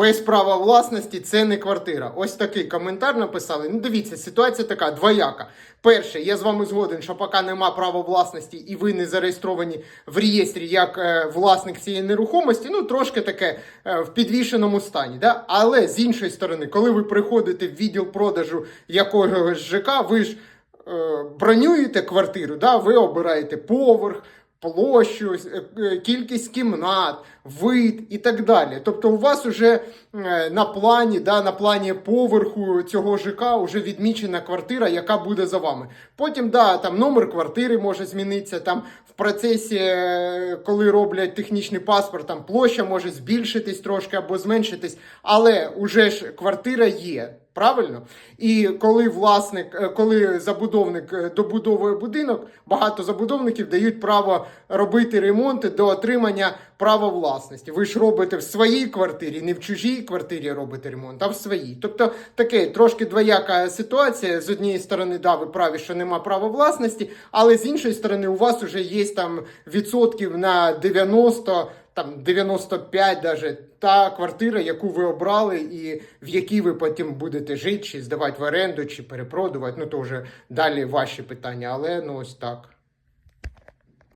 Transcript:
без права власності це не квартира. Ось такий коментар написали. Ну, дивіться, ситуація така двояка. Перше, я з вами згоден, що поки нема права власності і ви не зареєстровані в реєстрі як е, власник цієї нерухомості, ну трошки таке е, в підвішеному стані. Да? Але з іншої сторони, коли ви приходите в відділ продажу якогось ЖК, ви ж е, бронюєте квартиру, да? ви обираєте поверх. Площу, е, е, кількість кімнат, вид і так далі. Тобто, у вас вже е, на плані, да, на плані поверху цього ЖК вже відмічена квартира, яка буде за вами. Потім, да, там номер квартири може змінитися. Там в процесі, коли роблять технічний паспорт, там площа може збільшитись трошки або зменшитись, але уже ж квартира є. Правильно? І коли власник, е, коли забудовник е, добудовує будинок, багато забудовників дають право робити ремонти до отримання права власності. Ви ж робите в своїй квартирі, не в чужій квартирі робите ремонт, а в своїй. Тобто таке трошки двояка ситуація. З однієї сторони, да, ви праві, що нема права власності, але з іншої сторони, у вас вже є там відсотків на 90 там 95 даже та квартира, яку ви обрали, і в якій ви потім будете жити, чи здавати в оренду, чи перепродувати. Ну то вже далі ваші питання, але ну ось так.